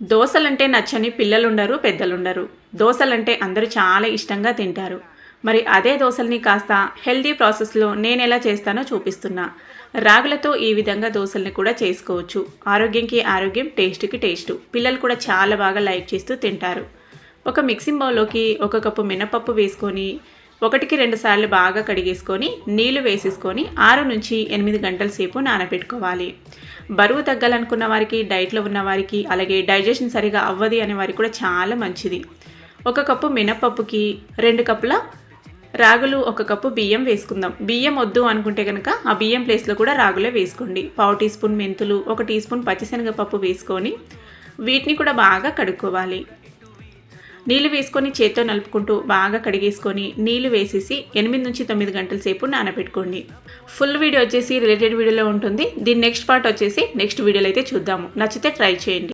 దోశలంటే నచ్చని పిల్లలుండరు పెద్దలుండరు. దోశలంటే అందరూ చాలా ఇష్టంగా తింటారు. మరి అదే దోశల్ని కాస్త హెల్దీ ప్రాసెస్లో నేను ఎలా చేస్తానో చూపిస్తున్నా. రాగులతో ఈ విధంగా దోశల్ని కూడా చేసుకోవచ్చు. ఆరోగ్యంకి ఆరోగ్యం టేస్ట్కి టేస్ట్. పిల్లలు కూడా చాలా బాగా లైక్ చేస్తూ తింటారు. ఒక మిక్సింగ్ బౌల్లోకి ఒక కప్పు మినపప్పు వేసుకొని ఒకటికి రెండు సార్లు బాగా కడిగేసుకొని నీళ్ళు వేసేసుకొని ఆరు నుంచి ఎనిమిది గంటల సేపు నానబెట్టుకోవాలి. బరువు తగ్గాలనుకున్న వారికి డైట్లో ఉన్న వారికి అలాగే డైజెషన్ సరిగా అవ్వది అనే వారికి కూడా చాలా మంచిది. ఒక కప్పు మినపప్పుకి రెండు కప్పుల రాగులు ఒక కప్పు బియ్యం వేసుకుందాం. బియ్యం వద్దు అనుకుంటే కనుక ఆ బియ్యం ప్లేస్లో కూడా రాగులే వేసుకోండి. పావు టీ స్పూన్ మెంతులు ఒక టీ స్పూన్ పచ్చిశనగపప్పు వేసుకొని వీటిని కూడా బాగా కడుక్కోవాలి. నీళ్ళు వేసుకొని చేత్తో నలుపుకుంటూ బాగా కడిగేసుకొని నీళ్ళు వేసేసి ఎనిమిది నుంచి తొమ్మిది గంటల సేపు నానబెట్టుకోండి. ఫుల్ వీడియో వచ్చేసి రిలేటెడ్ వీడియోలో ఉంటుంది. దీని నెక్స్ట్ పార్ట్ వచ్చేసి నెక్స్ట్ వీడియోలో అయితే చూద్దాము. నచ్చితే ట్రై చేయండి.